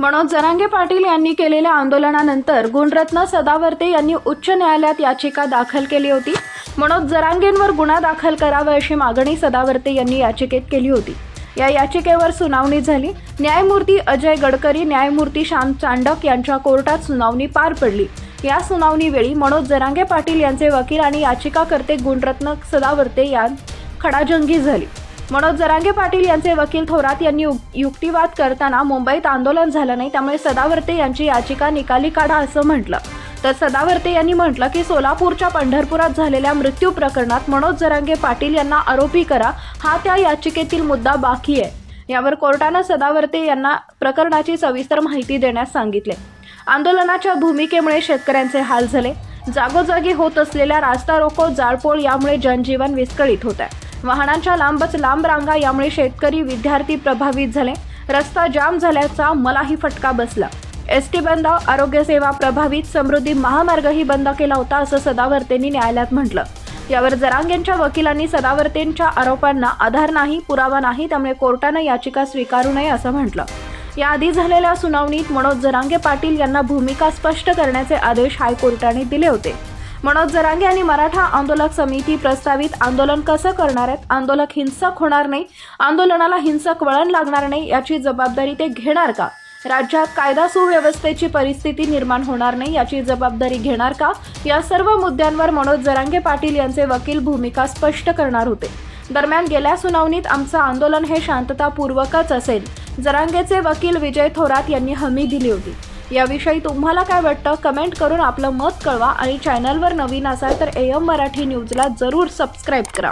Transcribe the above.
मनोज जरांगे पाटील यांनी केलेल्या आंदोलनानंतर गुणरत्न सदावर्ते यांनी उच्च न्यायालयात याचिका दाखल केली होती. मनोज जरांगेंवर गुन्हा दाखल करावा अशी मागणी सदावर्ते यांनी याचिकेत केली होती. या याचिकेवर सुनावणी झाली. न्यायमूर्ती अजय गडकरी न्यायमूर्ती श्याम चांडक यांच्या कोर्टात सुनावणी पार पडली. या सुनावणीवेळी मनोज जरांगे पाटील यांचे वकील आणि याचिकाकर्ते गुणरत्न सदावर्ते यात खडाजंगी झाली. मनोज जरांगे पाटील यांचे वकील थोरात यांनी यु- युक्तिवाद करताना मुंबईत आंदोलन झालं नाही त्यामुळे सदावर्ते यांची याचिका निकाली काढा असं म्हटलं. तर सदावर्ते यांनी म्हटलं की सोलापूरच्या पंढरपुरात झालेल्या मृत्यू प्रकरणात मनोज जरांगे पाटील यांना आरोपी करा हा त्या याचिकेतील मुद्दा बाकी आहे. यावर कोर्टानं सदावर्ते यांना प्रकरणाची सविस्तर माहिती देण्यास सांगितले. आंदोलनाच्या भूमिकेमुळे शेतकऱ्यांचे हाल झाले. जागोजागी होत असलेल्या रास्ता रोको जाळपोळ यामुळे जनजीवन विस्कळीत होत आहे वाहनांच्या लांबच लांब रांगा यामुळे शेतकरी विद्यार्थी प्रभावित झाले. रस्ता जाम झाल्याचा मलाही फटका बसला. एस टी बंद आरोग्य सेवा प्रभावित समृद्धी महामार्गही बंद केला होता असं सदावर्तेंनी न्यायालयात म्हटलं. यावर जरांगेंच्या वकिलांनी सदावर्तेंच्या आरोपांना आधार नाही पुरावा नाही त्यामुळे कोर्टानं याचिका स्वीकारू नये असं म्हटलं. याआधी झालेल्या सुनावणीत मनोज जरांगे पाटील यांना भूमिका स्पष्ट करण्याचे आदेश हायकोर्टाने दिले होते. मनोज जरांगे आणि मराठा आंदोलक समिती प्रस्तावित आंदोलन कसं करणार आहेत? आंदोलक हिंसक होणार नाही? आंदोलनाला हिंसक वळण लागणार नाही याची जबाबदारी ते घेणार का? राज्यात कायदा सुव्यवस्थेची परिस्थिती निर्माण होणार नाही याची जबाबदारी घेणार का? या सर्व मुद्द्यांवर मनोज जरांगे पाटील यांचे वकील भूमिका स्पष्ट करणार होते. दरम्यान गेल्या सुनावणीत आमचं आंदोलन हे शांततापूर्वकच असेल. जरांगेचे वकील विजय थोरात यांनी हमी दिली होती. याविषयी तुम्हाला काय वाटतं कमेंट करून आपलं मत कळवा आणि चॅनलवर नवीन असाल तर एम मराठी न्यूजला जरूर सबस्क्राईब करा.